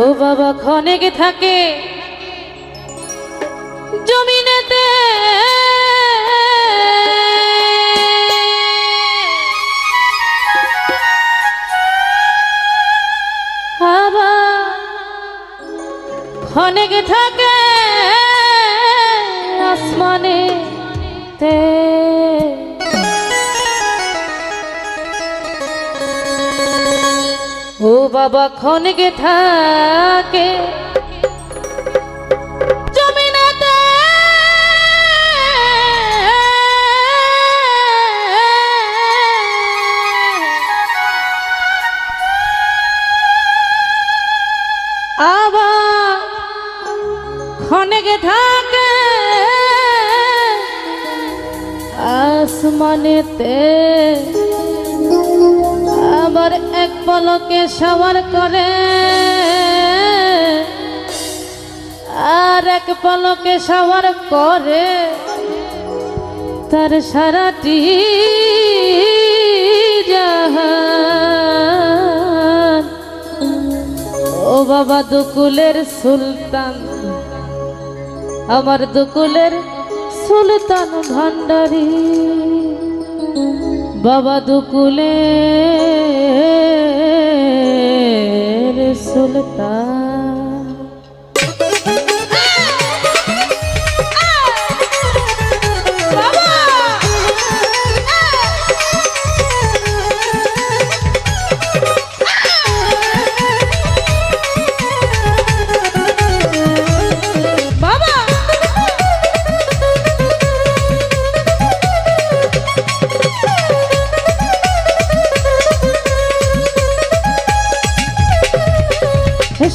ও বাবা ক্ষণেকে থাকে। জমিনেতে ক্ষণেকে থাকে আসমানে তে বাবা ক্ষণকে থাকে। আবার ক্ষণকে থাকে। আসমানেতে আবার এক পলকে সবার করে। আর এক পলকে সবার করে তার সারাটি ও বাবা, দুকুলের সুলতান, আমার দুকুলের সুলতান ভান্ডারী বাবা দুকুলে সুলতান।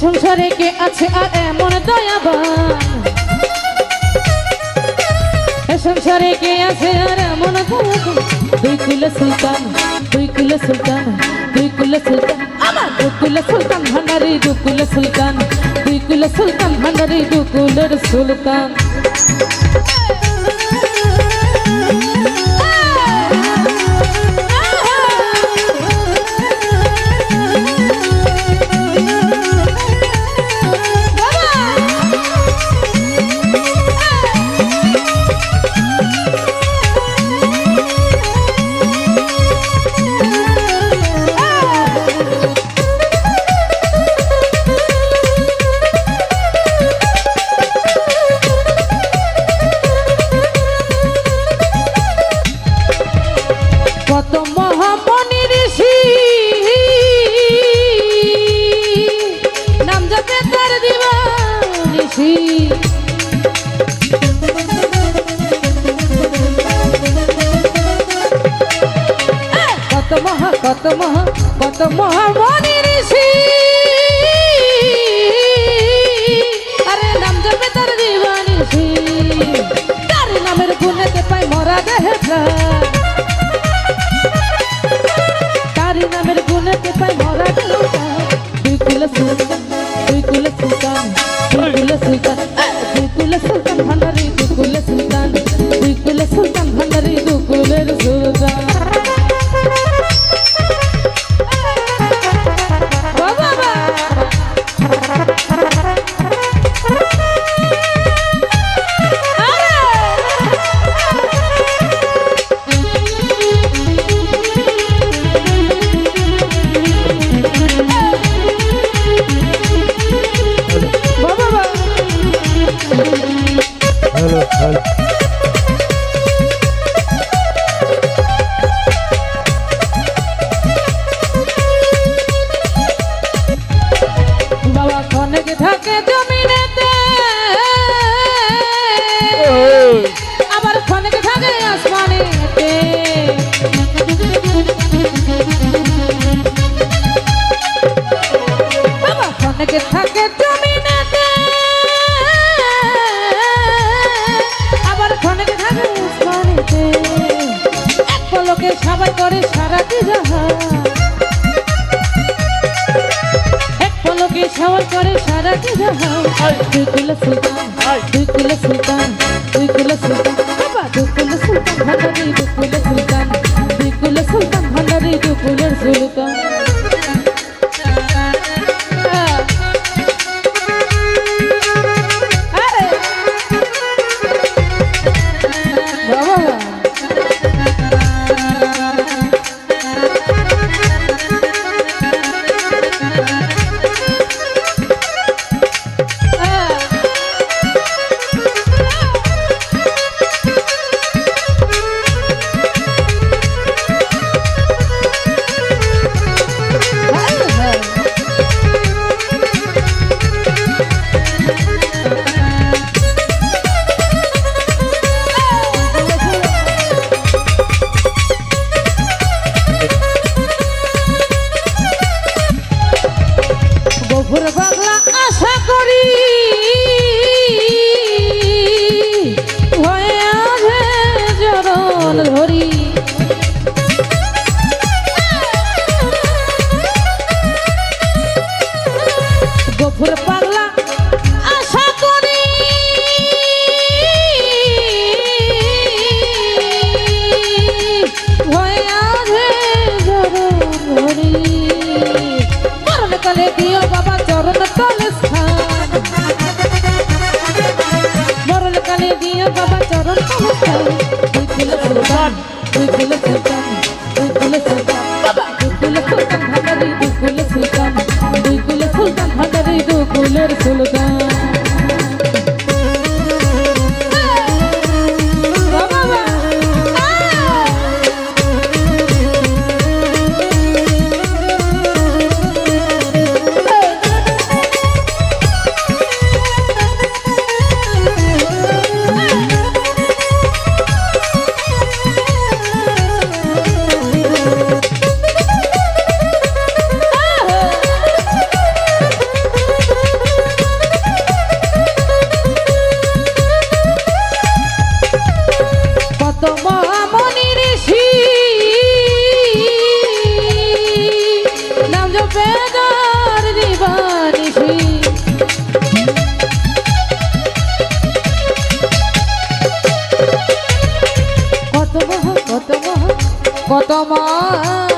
সংসারে কে আছে আর এমন দয়াবান? সংসারে কে আছে আর এমন দুই কুলে সুলতান, দুই কুলে সুলতান, দুই কুলে সুলতান। আমার দুই কুলে সুলতান ভান্ডারি দুই কুলে সুলতান। দুই কুলে সুলতান ভান্ডারি দুই কুলের সুলতান। কত মহা, কত মহামণি ঋষি। আরে নাম জপে তার দিবা ঋষি। তার নামের গুণেতে পাই মরা দেহে তারি নামের গুণেতে পাই মরা গেল দুই কুল সুলতান দুই কুল সুলতান দুই কুল সুলতান। পলকে সবাই করে সারাটি জাহান এক পলকে সবার করে সারাটি জাহান দুই কুলে সুলতান দুই কুলে সুলতান দুই কুলে সুলতান বাবা দুই কুলে সুলতান ভান্ডারি দুই কুলে সুলতান দুই কুলে সুলতান ভান্ডারি দুই দিও বাবা চরণ তল স্থান। মরণ কালে দিও বাবা চরণ তল স্থান। কত মহামনি ঋষি। নাম জপে গার দিবানিষি কত মহা কত মহা কত মহা।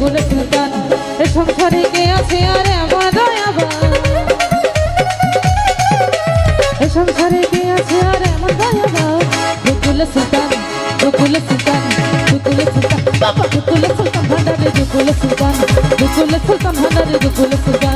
দুই সুলতান এ সংসারে কে আছে আর আমার দয়াবান এ সংসারে কে আছে আর এমন দয়াবান দুকুল সুলতান দুকুল সুলতান দুকুল সুলতান। বাবা! দুকুল সুলতান ভান্ডারি দুকুল সুলতান দুকুল সুলতান ভান্ডারি দুকুল সুলতান।